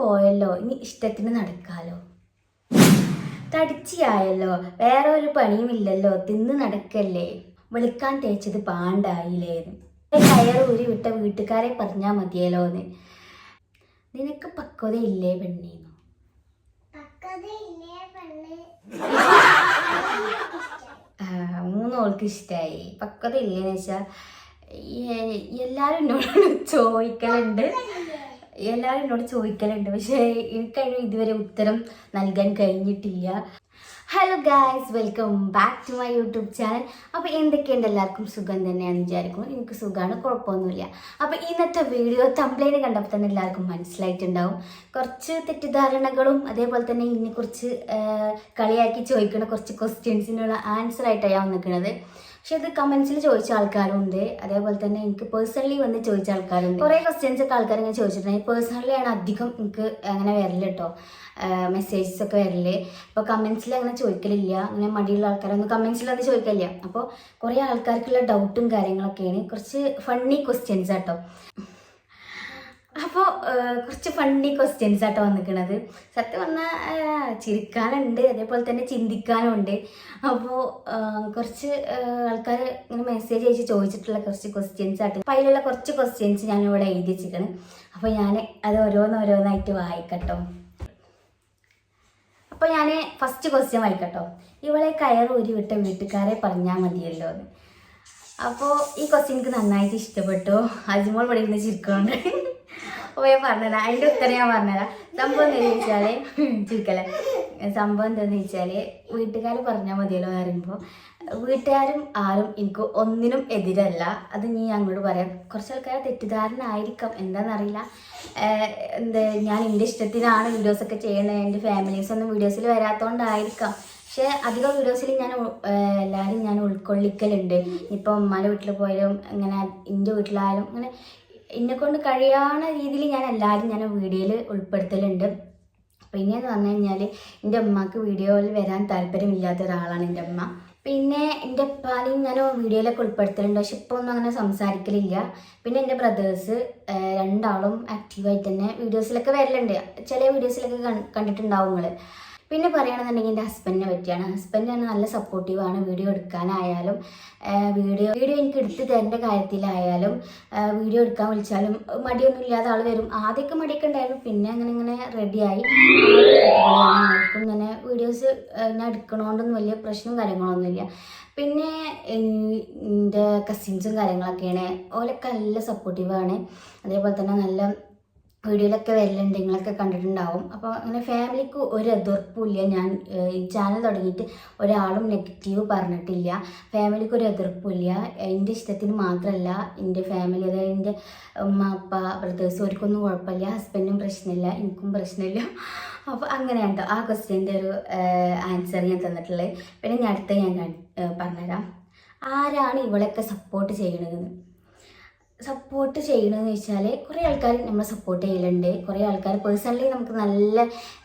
പോയല്ലോ. ഇനി ഇഷ്ടത്തിന് നടക്കാലോ. തടിച്ചിയായല്ലോ. വേറെ ഒരു പണിയുമില്ലല്ലോ. തിന്ന് നടക്കല്ലേ. വിളിക്കാൻ തേച്ചത് പാണ്ടായില്ലേന്ന് കയർ ഊരി വിട്ട വീട്ടുകാരെ പറഞ്ഞാൽ മതിയല്ലോ എന്ന് നിനക്ക് പക്വതയില്ലേ പെണ്ണീന്നു പക്വതയില്ലേ മൂന്നോൾക്ക് ഇഷ്ടമായി പക്വത ഇല്ലേന്ന് വെച്ചാൽ എല്ലാവരും എന്നോട് ചോദിക്കലുണ്ട്. എല്ലാവരും എന്നോട് ചോദിക്കലുണ്ട്. പക്ഷേ എനിക്കതിന് ഇതുവരെ ഉത്തരം നൽകാൻ കഴിഞ്ഞിട്ടില്ല. Hello guys welcome back to my YouTube channel അപ്പോൾ എന്തൊക്കെയുണ്ട്? എല്ലാവർക്കും സുഖം തന്നെയാണെന്ന് വിചാരിക്കും എനിക്ക് സുഖമാണ് കുഴപ്പമൊന്നുമില്ല. അപ്പോൾ ഇന്നത്തെ വീഡിയോ തമ്പ്ലൈന് കണ്ടപ്പോൾ തന്നെ എല്ലാവർക്കും മനസ്സിലായിട്ടുണ്ടാവും. കുറച്ച് തെറ്റിദ്ധാരണകളും അതേപോലെ തന്നെ ഇതിനെക്കുറിച്ച് കളിയാക്കി ചോദിക്കുന്ന കുറച്ച് ക്വസ്റ്റ്യൻസിനുള്ള ആൻസർ ആയിട്ടാണ് ഞാൻ വന്നിരിക്കുന്നത് പക്ഷെ ഇത് കമന്റ്സിൽ ചോദിച്ച ആൾക്കാരും ഉണ്ട് അതേപോലെ തന്നെ എനിക്ക് പേഴ്സണലി വന്ന് ചോദിച്ച ആൾക്കാരുണ്ട്. കുറേ ക്വസ്റ്റ്യൻസ് ഒക്കെ ആൾക്കാർ ഇങ്ങനെ ചോദിച്ചിട്ടുണ്ട്. പേഴ്സണലി ആണ് അധികം എനിക്ക് അങ്ങനെ വരൽ കേട്ടോ മെസ്സേജസ് ഒക്കെ വരൽ. അപ്പോൾ കമന്റ്സിൽ അങ്ങനെ ചോദിക്കലില്ല. അങ്ങനെ മടിയുള്ള ആൾക്കാരൊന്നും കമന്റ്സിൽ അത് ചോദിക്കലില്ല. അപ്പോൾ കുറേ ആൾക്കാർക്കുള്ള ഡൗട്ടും കാര്യങ്ങളൊക്കെയാണ്. കുറച്ച് ഫണ്ണി ക്വസ്റ്റ്യൻസ് ആട്ടോ അപ്പോൾ കുറച്ച് ഫണ്ണി ക്വസ്റ്റ്യൻസ് ആട്ടോ വന്നിരിക്കുന്നത് സത്യം പറഞ്ഞാൽ ചിരിക്കാനുണ്ട് അതേപോലെ തന്നെ ചിന്തിക്കാനുണ്ട്. അപ്പോൾ കുറച്ച് ആൾക്കാർ ഇങ്ങനെ മെസ്സേജ് അയച്ച് ചോദിച്ചിട്ടുള്ള കുറച്ച് ക്വസ്റ്റ്യൻസ് ആയിട്ട് അപ്പോൾ അതിലുള്ള കുറച്ച് ക്വസ്റ്റ്യൻസ് ഞാൻ ഇവിടെ എഴുതി വെച്ചിരിക്കണം. അപ്പോൾ ഞാൻ അത് ഓരോന്നോരോന്നായിട്ട് വായിക്കട്ടോ. അപ്പോൾ ഞാൻ ഫസ്റ്റ് ക്വസ്റ്റ്യൻ വായിക്കട്ടോ. ഇവളെ കയർ ഊരി വിട്ട വീട്ടുകാരെ പറഞ്ഞാൽ മതിയല്ലോ അപ്പോൾ ഈ ക്വസ്റ്റ്യൻ എനിക്ക് നന്നായിട്ട് ഇഷ്ടപ്പെട്ടു. അജ്മോൾ ഇവിടെ ഇരുന്ന് ചിരിക്കുന്നുണ്ട് അപ്പോൾ പറഞ്ഞതാ അതിന്റെ ഉത്തരം ഞാൻ പറഞ്ഞതാ. സംഭവം എന്താന്ന് വെച്ചാൽ ചിരിക്കല്ലേ സംഭവം എന്താണെന്ന് വെച്ചാൽ വീട്ടുകാർ പറഞ്ഞാൽ മതിയല്ലോ എന്ന് പറയുമ്പോൾ വീട്ടുകാരും ആരും എനിക്ക് ഒന്നിനും എതിരല്ല. അത് നീ അങ്ങോട്ട് പറയാം. കുറച്ച് ആൾക്കാർ തെറ്റിദ്ധാരണ ആയിരിക്കാം എന്താണെന്നറിയില്ല എന്ത് ഞാൻ എന്റെ ഇഷ്ടത്തിനാണ് വീഡിയോസൊക്കെ ചെയ്യണത് എന്റെ ഫാമിലീസ് ഒന്നും വീഡിയോസിൽ വരാത്തതുകൊണ്ടായിരിക്കാം പക്ഷേ അധികം വീഡിയോസിൽ ഞാൻ എല്ലാവരും ഞാൻ ഉൾക്കൊള്ളിക്കലുണ്ട്. ഇപ്പം ഉമ്മാന്റെ വീട്ടിൽ പോയാലും ഇങ്ങനെ എന്റെ വീട്ടിലായാലും അങ്ങനെ എന്നെ കൊണ്ട് കഴിയാവുന്ന രീതിയിൽ ഞാൻ എല്ലാവരും ഞാൻ വീഡിയോയിൽ ഉൾപ്പെടുത്തലുണ്ട്. പിന്നെയെന്ന് പറഞ്ഞു കഴിഞ്ഞാൽ എന്റെ ഉമ്മക്ക് വീഡിയോയിൽ വരാൻ താല്പര്യമില്ലാത്ത ഒരാളാണ് എന്റെ ഉമ്മ. പിന്നെ എന്റെ ഉപ്പാനെയും ഞാൻ വീഡിയോയിലൊക്കെ ഉൾപ്പെടുത്തലുണ്ട്. പക്ഷെ ഇപ്പോൾ ഒന്നും അങ്ങനെ സംസാരിക്കലില്ല. പിന്നെ എന്റെ ബ്രദേഴ്സ് രണ്ടാളും ആക്റ്റീവായിട്ട് തന്നെ വീഡിയോസിലൊക്കെ വരലുണ്ട്. ചില വീഡിയോസിലൊക്കെ കണ്ടിട്ടുണ്ടാവും നിങ്ങൾ പിന്നെ പറയുകയാണെന്നുണ്ടെങ്കിൽ എന്റെ ഹസ്ബൻഡിനെ പറ്റിയാണ്. ഹസ്ബൻഡ് തന്നെ നല്ല സപ്പോർട്ടീവാണ് വീഡിയോ എടുക്കാനായാലും വീഡിയോ വീഡിയോ എനിക്ക് എടുത്ത് തരേണ്ട കാര്യത്തിലായാലും വീഡിയോ എടുക്കാൻ വിളിച്ചാലും മടിയൊന്നും ഇല്ലാതെ ആൾ വരും. ആദ്യമൊക്കെ മടിയൊക്കെ ഉണ്ടായിരുന്നു. പിന്നെ അങ്ങനെ ഇങ്ങനെ റെഡിയായി ആർക്കും തന്നെ വീഡിയോസ് ഞാൻ എടുക്കണോണ്ടൊന്നും വലിയ പ്രശ്നവും കാര്യങ്ങളൊന്നുമില്ല പിന്നെ എന്റെ കസിൻസും കാര്യങ്ങളൊക്കെയാണ്. ഓലൊക്കെ നല്ല സപ്പോർട്ടീവാണ് അതേപോലെ തന്നെ നല്ല വീഡിയോയിലൊക്കെ വരലുണ്ട് നിങ്ങളൊക്കെ കണ്ടിട്ടുണ്ടാവും. അപ്പോൾ അങ്ങനെ ഫാമിലിക്ക് ഒരു എതിർപ്പുമില്ല. ഞാൻ ഈ ചാനൽ തുടങ്ങിയിട്ട് ഒരാളും നെഗറ്റീവ് പറഞ്ഞിട്ടില്ല. ഫാമിലിക്ക് ഒരു എതിർപ്പുമില്ല. എന്റെ ഇഷ്ടത്തിന് മാത്രമല്ല എന്റെ ഫാമിലി അതായത് എന്റെ ഉമ്മ അപ്പ ബ്രദേഴ്സ് അവർക്കൊന്നും കുഴപ്പമില്ല. ഹസ്ബൻഡും പ്രശ്നമില്ല എനിക്കും പ്രശ്നമില്ല. അപ്പോൾ അങ്ങനെയാണ് ആ ക്വസ്റ്റ്യന്റെ ഒരു ആൻസർ ഞാൻ തന്നിട്ടുള്ളത്. പിന്നെ ഞാൻ അടുത്ത ഞാൻ പറഞ്ഞുതരാം. ആരാണ് ഇവളൊക്കെ സപ്പോർട്ട് ചെയ്യണതെന്ന് സപ്പോർട്ട് ചെയ്യണമെന്ന് വെച്ചാൽ കുറേ ആൾക്കാർ നമ്മളെ സപ്പോർട്ട് ചെയ്യലുണ്ട്. കുറേ ആൾക്കാർ പേഴ്സണലി നമുക്ക് നല്ല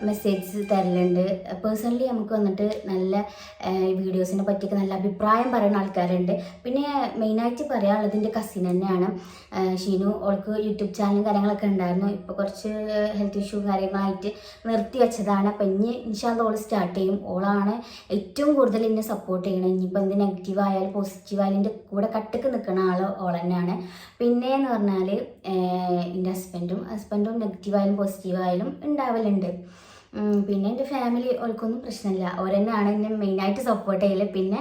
മെസ്സേജസ് തരലുണ്ട്. പേഴ്സണലി നമുക്ക് വന്നിട്ട് നല്ല വീഡിയോസിനെ പറ്റിയൊക്കെ നല്ല അഭിപ്രായം പറയുന്ന ആൾക്കാരുണ്ട്. പിന്നെ മെയിനായിട്ട് പറയാനുള്ളത് എന്റെ കസിൻ തന്നെയാണ്. ഷീനു. ഓൾക്ക് യൂട്യൂബ് ചാനലും കാര്യങ്ങളൊക്കെ ഉണ്ടായിരുന്നു. ഇപ്പോൾ കുറച്ച് ഹെൽത്ത് ഇഷ്യൂ കാര്യങ്ങളായിട്ട് നിർത്തി വെച്ചതാണ്. അപ്പം ഇനി ഇൻഷാല്ല ഓൾ സ്റ്റാർട്ട് ചെയ്യും. ഓളാണ് ഏറ്റവും കൂടുതൽ എന്നെ സപ്പോർട്ട് ചെയ്യണം ഇനിയിപ്പോൾ എന്ത് നെഗറ്റീവ് ആയാലും പോസിറ്റീവ് ആയാലും എന്റെ കൂടെ കട്ടക്ക് നിൽക്കുന്ന ആൾ ഓൾ തന്നെയാണ്. പിന്നെ എന്ന് പറഞ്ഞാൽ എന്റെ ഹസ്ബൻഡും ഹസ്ബൻഡും നെഗറ്റീവ് ആയാലും പോസിറ്റീവ് ആയാലും ഉണ്ടാവലുണ്ട് പിന്നെ എന്റെ ഫാമിലി ഓൾക്കൊന്നും പ്രശ്നമില്ല തന്നെയാണ് എന്നെ മെയിനായിട്ട് സപ്പോർട്ട് ചെയ്യൽ പിന്നെ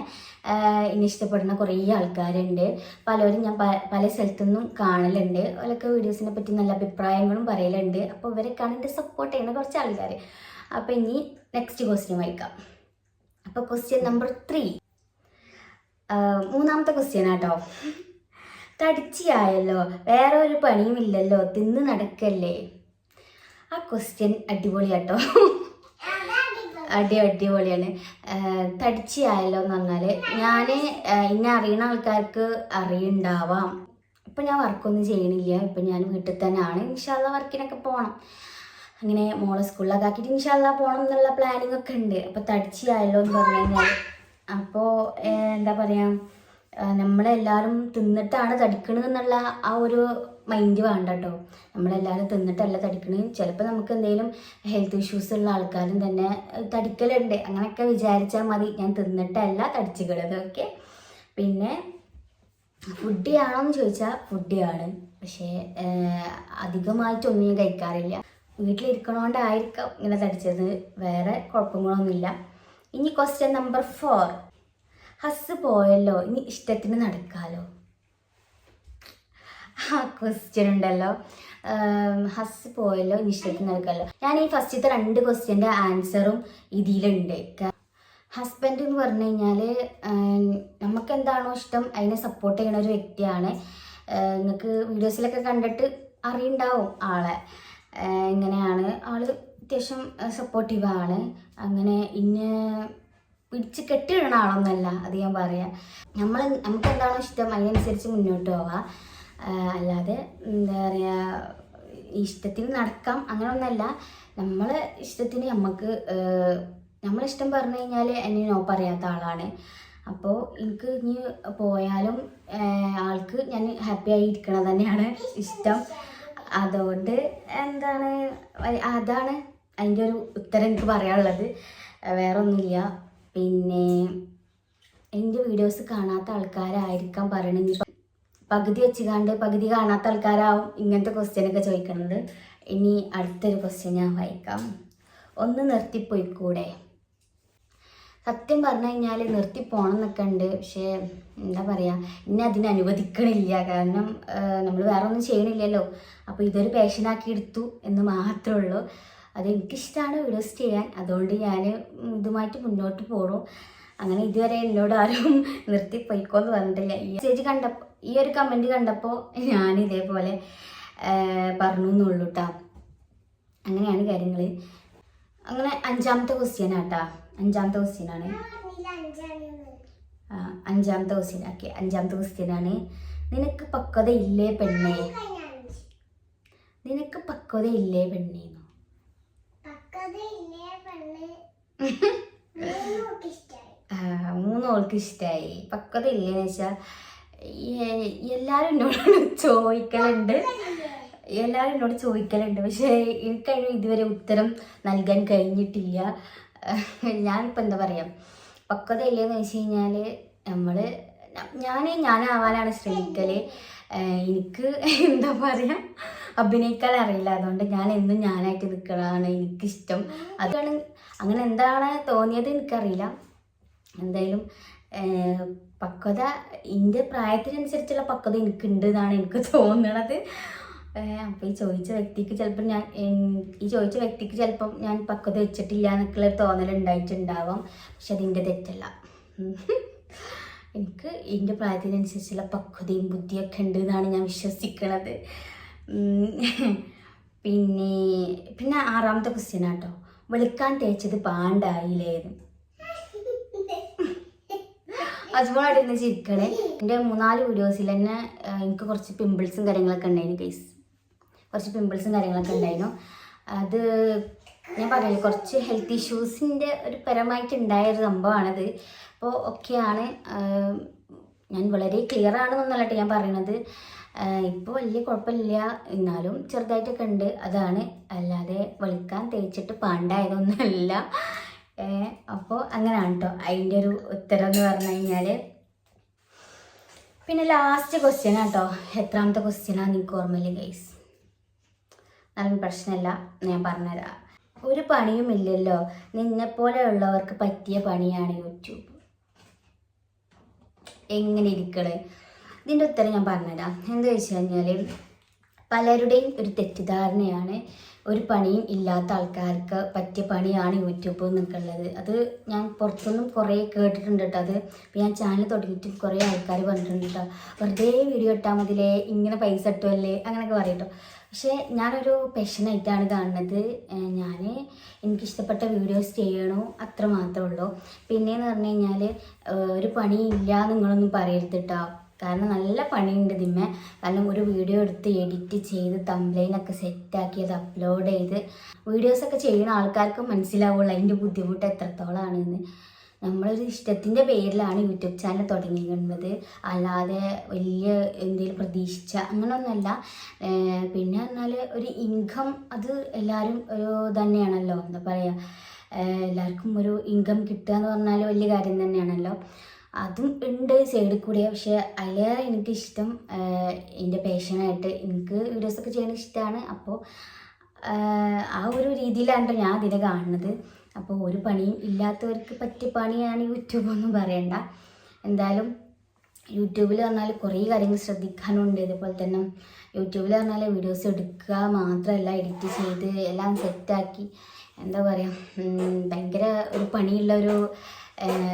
എന്നെ ഇഷ്ടപ്പെടുന്ന കുറേ ആൾക്കാരുണ്ട്. പലരും ഞാൻ പല പല സ്ഥലത്തുനിന്നും കാണലുണ്ട്. അവരൊക്കെ വീഡിയോസിനെ പറ്റി നല്ല അഭിപ്രായങ്ങളും പറയലുണ്ട്. അപ്പോൾ ഇവരൊക്കെയാണ് എന്റെ സപ്പോർട്ട് ചെയ്യുന്ന കുറച്ച് ആൾക്കാർ അപ്പോൾ ഇനി നെക്സ്റ്റ് ക്വസ്റ്റ്യൻ വായിക്കാം. അപ്പോൾ ക്വസ്റ്റ്യൻ നമ്പർ ത്രീ മൂന്നാമത്തെ ക്വസ്റ്റ്യൻ ആട്ടോ. തടിച്ചിയായല്ലോ വേറെ ഒരു പണിയുമില്ലല്ലോ. തിന്ന് നടക്കല്ലേ? ആ ക്വസ്റ്റ്യൻ അടിപൊളിയാട്ടോ. അടി അടിപൊളിയാണ്. തടിച്ചിയായല്ലോ എന്ന് പറഞ്ഞാൽ ഞാൻ ഇന്നെ അറിയുന്ന ആൾക്കാർക്ക് അറിയുണ്ടാവാം. ഇപ്പം ഞാൻ വർക്കൊന്നും ചെയ്യണില്ല. ഇപ്പം ഞാൻ വീട്ടിൽ തന്നെയാണ്. ഇൻഷാല്ല വർക്കിനൊക്കെ പോകണം അങ്ങനെ മോളെ സ്കൂളിലൊക്കെ ആക്കിയിട്ട് ഇൻഷാല്ല പോകണം എന്നുള്ള പ്ലാനിങ് ഒക്കെ ഉണ്ട്. അപ്പോൾ തടിച്ചിയായല്ലോ എന്ന് പറഞ്ഞു കഴിഞ്ഞാൽ അപ്പോൾ എന്താ പറയുക നമ്മളെല്ലാവരും തിന്നിട്ടാണ് തടിക്കണത് എന്നുള്ള ആ ഒരു മൈൻഡ് വേണ്ട കേട്ടോ നമ്മളെല്ലാവരും തിന്നിട്ടല്ല തടിക്കണത് ചിലപ്പോൾ നമുക്ക് എന്തെങ്കിലും ഹെൽത്ത് ഇഷ്യൂസ് ഉള്ള ആൾക്കാരും തന്നെ തടിക്കലുണ്ട്. അങ്ങനെയൊക്കെ വിചാരിച്ചാൽ മതി. ഞാൻ തിന്നിട്ടല്ല തടിച്ചുകളത് ഓക്കെ പിന്നെ ഫുഡിയാണോ എന്ന് ചോദിച്ചാൽ ഫുഡിയാണ് പക്ഷേ അധികമായിട്ടൊന്നും ഞാൻ കഴിക്കാറില്ല. വീട്ടിലിരിക്കണോണ്ടായിരിക്കാം ഇങ്ങനെ തടിച്ചത്. വേറെ കുഴപ്പങ്ങളൊന്നുമില്ല. ഇനി ക്വസ്റ്റ്യൻ നമ്പർ ഫോർ ഹസ് പോയല്ലോ ഇനി ഇഷ്ടത്തിന് നടക്കാലോ? ആ ക്വസ്റ്റ്യൻ ഉണ്ടല്ലോ. ഹസ് പോയല്ലോ ഇനി ഇഷ്ടത്തിന് നടക്കാലോ? ഞാൻ ഈ ഫസ്റ്റത്തെ രണ്ട് ക്വസ്റ്റ്യന്റെ ആൻസറും ഇതിലുണ്ട്. ഹസ്ബൻഡ് എന്ന് പറഞ്ഞു കഴിഞ്ഞാൽ നമുക്ക് എന്താണോ ഇഷ്ടം അതിനെ സപ്പോർട്ട് ചെയ്യുന്ന ഒരു വ്യക്തിയാണ്. നിങ്ങൾക്ക് വീഡിയോസിലൊക്കെ കണ്ടിട്ട് അറിയുണ്ടാവും ആളെ. ഇങ്ങനെയാണ്. ആൾ അത്യാവശ്യം സപ്പോർട്ടീവാണ് അങ്ങനെ ഇന്ന് പിടിച്ച് കെട്ടിയിടണ ആളൊന്നല്ല അത് ഞാൻ പറയാം. നമ്മൾ നമുക്ക് എന്താണോ ഇഷ്ടം? അതിനനുസരിച്ച് മുന്നോട്ട് പോവാം. അല്ലാതെ എന്താ പറയുക ഇഷ്ടത്തിന് നടക്കാം അങ്ങനെയൊന്നല്ല നമ്മളെ ഇഷ്ടത്തിന് നമുക്ക് നമ്മളിഷ്ടം പറഞ്ഞു കഴിഞ്ഞാൽ എന്നെ നോ പറയാത്ത ആളാണ്. അപ്പോൾ എനിക്ക് ഇനി പോയാലും ആൾക്ക് ഞാൻ ഹാപ്പി ആയി ഇരിക്കണം തന്നെയാണ് ഇഷ്ടം. അതുകൊണ്ട് എന്താണ് അതാണ് അതിന്റെ ഒരു ഉത്തരം എനിക്ക് പറയാനുള്ളത്. വേറെ ഒന്നുമില്ല പിന്നെ എന്റെ വീഡിയോസ് കാണാത്ത ആൾക്കാരായിരിക്കാം പറയണമെങ്കിൽ പകുതി വെച്ചുകാണ്ട് പകുതി കാണാത്ത ആൾക്കാരാവും ഇങ്ങനത്തെ ക്വസ്റ്റ്യനൊക്കെ ചോദിക്കുന്നത് ഇനി അടുത്തൊരു ക്വസ്റ്റ്യൻ ഞാൻ വായിക്കാം. ഒന്ന് നിർത്തിപ്പോയിക്കൂടെ സത്യം പറഞ്ഞു കഴിഞ്ഞാൽ നിർത്തി പോകണം എന്നൊക്കെ ഉണ്ട്. പക്ഷേ എന്താ പറയുക ഇന്നെ അതിന് അനുവദിക്കണില്ല. കാരണം നമ്മൾ വേറെ ഒന്നും ചെയ്യണില്ലല്ലോ. അപ്പോൾ ഇതൊരു പാഷനാക്കി എടുത്തു എന്ന് മാത്രമേ ഉള്ളൂ. അത് എനിക്കിഷ്ടമാണ് വീഡിയോസ് ചെയ്യാൻ. അതുകൊണ്ട് ഞാൻ ഇതുമായിട്ട് മുന്നോട്ട് പോകണു അങ്ങനെ ഇതുവരെ എന്നോട് ആരും നിർത്തി പോയിക്കോന്ന് പറഞ്ഞിട്ടില്ല. ഈ മെസ്സേജ് കണ്ടപ്പോൾ ഈ ഒരു കമന്റ് കണ്ടപ്പോൾ ഞാൻ ഇതേപോലെ പറഞ്ഞു എന്നുള്ളൂ കേട്ടോ അങ്ങനെയാണ് കാര്യങ്ങൾ അങ്ങനെ അഞ്ചാമത്തെ ക്വസ്റ്റ്യൻ ആട്ടാ. അഞ്ചാമത്തെ ക്വസ്റ്റ്യൻ ആണ്. അഞ്ചാമത്തെ ക്വസ്റ്റ്യൻ ഓക്കെ അഞ്ചാമത്തെ ക്വസ്റ്റ്യൻ ആണ്. നിനക്ക് പക്വത ഇല്ലേ പെണ്ണേ? നിനക്ക് പക്വത ഇല്ലേ പെണ്ണേന്നു മൂന്നോൾക്ക് ഇഷ്ടമായി പക്വത ഇല്ലേന്ന് വെച്ചാൽ എല്ലാവരും എന്നോട് ചോദിക്കലുണ്ട്. എല്ലാവരും എന്നോട് ചോദിക്കലുണ്ട്. പക്ഷേ എനിക്കതിന് ഇതുവരെ ഉത്തരം നൽകാൻ കഴിഞ്ഞിട്ടില്ല. ഞാനിപ്പോൾ എന്താ പറയുക പക്വത ഇല്ലേന്ന് വെച്ച് കഴിഞ്ഞാൽ നമ്മൾ ഞാൻ ഞാനാവാനാണ് ശ്രമിക്കൽ എനിക്ക് എന്താ പറയുക അഭിനയിക്കാൻ അറിയില്ല. അതുകൊണ്ട് ഞാൻ എന്നും ഞാനായിട്ട് നിൽക്കണതാണ് എനിക്കിഷ്ടം. അതാണ് അങ്ങനെ എന്താണ് തോന്നിയത് എനിക്കറിയില്ല. എന്തായാലും പക്വത എന്റെ പ്രായത്തിനനുസരിച്ചുള്ള പക്വത എനിക്കുണ്ട് എന്നാണ് എനിക്ക് തോന്നുന്നത് അപ്പോൾ ഈ ചോദിച്ച വ്യക്തിക്ക് ചിലപ്പോൾ ഞാൻ ഈ ചോദിച്ച വ്യക്തിക്ക് ചിലപ്പം ഞാൻ പക്വത വെച്ചിട്ടില്ല എന്നൊക്കെയുള്ള തോന്നൽ ഉണ്ടായിട്ടുണ്ടാവാം. പക്ഷെ അതിന്റെ തെറ്റല്ല. എനിക്ക് എന്റെ പ്രായത്തിനനുസരിച്ചുള്ള പക്വതയും ബുദ്ധിയൊക്കെ ഉണ്ട് എന്നാണ് ഞാൻ വിശ്വസിക്കുന്നത് പിന്നെ പിന്നെ ആറാമത്തെ ക്വസ്റ്റ്യൻ ആട്ടോ വെളുക്കാൻ തേച്ചത് പാണ്ടായില്ലേന്ന്. അതുപോലെ ഇന്ന് ചിരിക്കണേ. എന്റെ മൂന്നാൽ വീഡിയോസിൽ തന്നെ എനിക്ക് കുറച്ച് പിമ്പിൾസും കാര്യങ്ങളൊക്കെ ഉണ്ടായിരുന്നു കേസ് കുറച്ച് പിമ്പിൾസും കാര്യങ്ങളൊക്കെ ഉണ്ടായിരുന്നു. അത് ഞാൻ പറഞ്ഞു കുറച്ച് ഹെൽത്ത് ഇഷ്യൂസിന്റെ ഒരു പരമായിട്ട് ഉണ്ടായ ഒരു സംഭവമാണത്. അപ്പോൾ ഒക്കെയാണ് ഞാൻ വളരെ ക്ലിയർ ആണെന്നല്ല ഞാൻ പറയണത്. ഇപ്പോൾ വലിയ കുഴപ്പമില്ല. എന്നാലും ചെറുതായിട്ടൊക്കെ ഉണ്ട്. അതാണ്. അല്ലാതെ വെളുക്കാൻ തേച്ചിട്ട് പാണ്ടായതൊന്നുമല്ല. അപ്പോൾ അങ്ങനെയാണ് കേട്ടോ അതിന്റെ ഒരു ഉത്തരം എന്ന് പറഞ്ഞു കഴിഞ്ഞാൽ പിന്നെ ലാസ്റ്റ് ക്വസ്റ്റ്യൻ ആട്ടോ. എത്രാമത്തെ ക്വസ്റ്റ്യനാണ് നിങ്ങൾക്ക് ഓർമ്മയില്ല ഗൈസ് അതൊന്നും പ്രശ്നമില്ല ഞാൻ പറഞ്ഞുതരാം. ഒരു പണിയും ഇല്ലല്ലോ. നിന്നെപ്പോലെയുള്ളവർക്ക് പറ്റിയ പണിയാണ് യൂട്യൂബ്. എങ്ങനെ ഇരിക്കണേ? ഇതിന്റെ ഉത്തരം ഞാൻ പറഞ്ഞുതരാം. എന്താ വെച്ച് കഴിഞ്ഞാൽ പലരുടെയും ഒരു തെറ്റിദ്ധാരണയാണ് ഒരു പണിയും ഇല്ലാത്ത ആൾക്കാർക്ക് പറ്റിയ പണിയാണ് യൂട്യൂബ് എന്നൊക്കെ ഉള്ളത് അത് ഞാൻ പുറത്തുനിന്നും കുറേ കേട്ടിട്ടുണ്ട് കേട്ടോ. അത് ഇപ്പം ഞാൻ ചാനൽ തുടങ്ങിയിട്ട് കുറേ ആൾക്കാർ പറഞ്ഞിട്ടുണ്ട് കേട്ടോ. വെറുതെ വീഡിയോ ഇട്ടാൽ മതിലേ ഇങ്ങനെ പൈസ ഇട്ടുമല്ലേ അങ്ങനെയൊക്കെ പറയും കേട്ടോ പക്ഷേ ഞാനൊരു പെഷനായിട്ടാണ് കാണുന്നത്. ഞാൻ എനിക്കിഷ്ടപ്പെട്ട വീഡിയോസ് ചെയ്യണോ അത്ര മാത്രമേ ഉള്ളൂ. പിന്നെയെന്ന് പറഞ്ഞു കഴിഞ്ഞാൽ ഒരു പണിയില്ല നിങ്ങളൊന്നും പറയരുത് കേട്ടോ. കാരണം നല്ല പണിയുണ്ട് ഇതിന്മേ കാരണം ഒരു വീഡിയോ എടുത്ത് എഡിറ്റ് ചെയ്ത് തംബ്ലൈനൊക്കെ സെറ്റാക്കി അത് അപ്ലോഡ് ചെയ്ത് വീഡിയോസൊക്കെ ചെയ്യുന്ന ആൾക്കാർക്ക് മനസ്സിലാവുള്ളൂ അതിന്റെ ബുദ്ധിമുട്ട് എത്രത്തോളമാണെന്ന് നമ്മളൊരു ഇഷ്ടത്തിന്റെ പേരിലാണ് യൂട്യൂബ് ചാനൽ തുടങ്ങിയിരുന്നത് അല്ലാതെ വലിയ എന്തെങ്കിലും പ്രതീക്ഷിച്ച അങ്ങനെയൊന്നുമല്ല പിന്നെ പറഞ്ഞാൽ ഒരു ഇൻകം അത് എല്ലാവരും ഒരു തന്നെയാണല്ലോ എന്താ പറയുക എല്ലാവർക്കും ഒരു ഇൻകം കിട്ടുക എന്ന് പറഞ്ഞാൽ വലിയ കാര്യം തന്നെയാണല്ലോ. അതും ഉണ്ട് സൈഡിൽ കൂടെ. പക്ഷെ അതിലേറെ എനിക്കിഷ്ടം. എന്റെ പേഷനായിട്ട് എനിക്ക് വീഡിയോസൊക്കെ ചെയ്യാൻ ഇഷ്ടമാണ് അപ്പോൾ ആ ഒരു രീതിയിലാണ് ഞാൻ അതിനെ കാണുന്നത്. അപ്പോൾ ഒരു പണിയും ഇല്ലാത്തവർക്ക് പറ്റിയ പണിയാണ് യൂട്യൂബ് ഒന്നും പറയണ്ട. എന്തായാലും യൂട്യൂബിൽ പറഞ്ഞാൽ കുറേ കാര്യങ്ങൾ ശ്രദ്ധിക്കാനുണ്ട്. ഇതുപോലെ തന്നെ യൂട്യൂബിൽ പറഞ്ഞാൽ വീഡിയോസ് എടുക്കുക മാത്രമല്ല എഡിറ്റ് ചെയ്ത് എല്ലാം സെറ്റാക്കി എന്താ പറയുക ഭയങ്കര ഒരു പണിയുള്ള ഒരു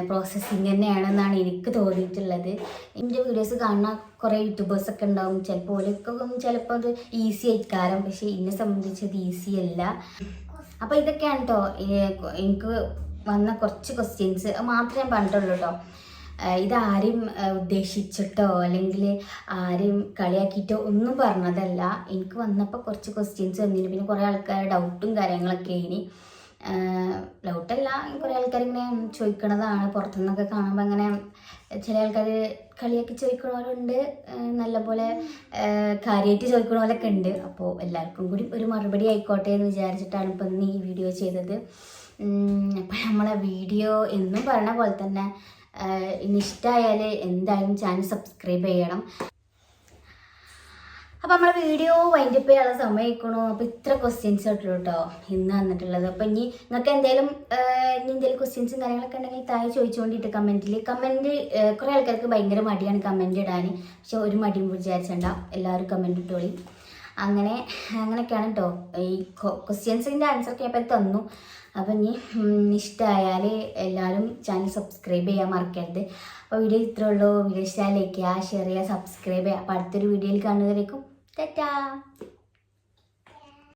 പ്രോസസ്സിങ് തന്നെയാണെന്നാണ് എനിക്ക് തോന്നിയിട്ടുള്ളത്. എന്റെ വീഡിയോസ് കാണുന്ന കുറേ യൂട്യൂബേഴ്സൊക്കെ ഉണ്ടാവും. ചിലപ്പോൾ ഓരൊക്കെ ചിലപ്പോൾ അത് ഈസി ആയിക്കാരം പക്ഷേ എന്നെ സംബന്ധിച്ചത് ഈസി അല്ല. അപ്പോൾ ഇതൊക്കെയാണ് കേട്ടോ എനിക്ക് വന്ന കുറച്ച് ക്വസ്റ്റ്യൻസ് മാത്രമേ ഞാൻ പറഞ്ഞിട്ടുള്ളൂ കേട്ടോ ഇതാരും ഉദ്ദേശിച്ചിട്ടോ അല്ലെങ്കിൽ ആരും കളിയാക്കിയിട്ടോ ഒന്നും പറഞ്ഞതല്ല. എനിക്ക് വന്നപ്പോൾ കുറച്ച് ക്വസ്റ്റ്യൻസ് വന്നിന് പിന്നെ കുറേ ആൾക്കാരുടെ ഡൗട്ടും കാര്യങ്ങളൊക്കെ ഇനി ഡൗട്ടല്ല കുറേ ആൾക്കാർ ഇങ്ങനെ ചോദിക്കണതാണ്. പുറത്തുനിന്നൊക്കെ കാണുമ്പോൾ അങ്ങനെ ചില ആൾക്കാർ കളിയാക്കി ചോദിക്കണവരുണ്ട്. നല്ലപോലെ കാര്യമായിട്ട് ചോദിക്കണവരൊക്കെ ഉണ്ട്. അപ്പോൾ എല്ലാവർക്കും കൂടി ഒരു മറുപടി ആയിക്കോട്ടെ എന്ന് വിചാരിച്ചിട്ടാണ് ഇപ്പം ഇന്ന് ഈ വീഡിയോ ചെയ്തത്. അപ്പം നമ്മളെ വീഡിയോ എന്നും പറഞ്ഞ പോലെ തന്നെ ഇനി ഇഷ്ടമായാൽ എന്തായാലും ചാനൽ സബ്സ്ക്രൈബ് ചെയ്യണം. അപ്പോൾ നമ്മളെ വീഡിയോ വൈൻഡ് അപ്പ് ചെയ്യാനുള്ള സമയമായിക്കണു. അപ്പോൾ ഇത്ര ക്വസ്റ്റ്യൻസ് ഇട്ടുള്ളൂ കേട്ടോ ഇന്ന് വന്നിട്ടുള്ളത്. അപ്പോൾ ഇനി നിങ്ങൾക്ക് എന്തെങ്കിലും ഇനി എന്തെങ്കിലും ക്വസ്റ്റ്യൻസും കാര്യങ്ങളൊക്കെ ഉണ്ടെങ്കിൽ താഴെ ചോദിച്ചുകൊണ്ടിട്ട് കമന്റിൽ കമന്റ് കുറേ ആൾക്കാർക്ക് ഭയങ്കര മടിയാണ് കമന്റ് ഇടാൻ പക്ഷെ ഒരു മടിയും വിചാരിച്ചണ്ട. എല്ലാവരും കമന്റ് ഇട്ടോളി. അങ്ങനെ അങ്ങനെയൊക്കെയാണ് കേട്ടോ ഈ ക്വസ്റ്റ്യൻസിന്റെ ആൻസറൊക്കെ ഞാൻ തന്നു. അപ്പം ഇനി ഇഷ്ടമായാൽ എല്ലാവരും ചാനൽ സബ്സ്ക്രൈബ് ചെയ്യാൻ മറക്കരുത്. അപ്പോൾ വീഡിയോ ഇത്രയുള്ളൂ വീഡിയോ ഇഷ്ടമായി ലൈക്ക് ചെയ്യുക ഷെയർ ചെയ്യുക സബ്സ്ക്രൈബ് ചെയ്യുക. അപ്പോൾ അടുത്തൊരു വീഡിയോയിൽ കാണുന്നതായിരിക്കും Ta-ta!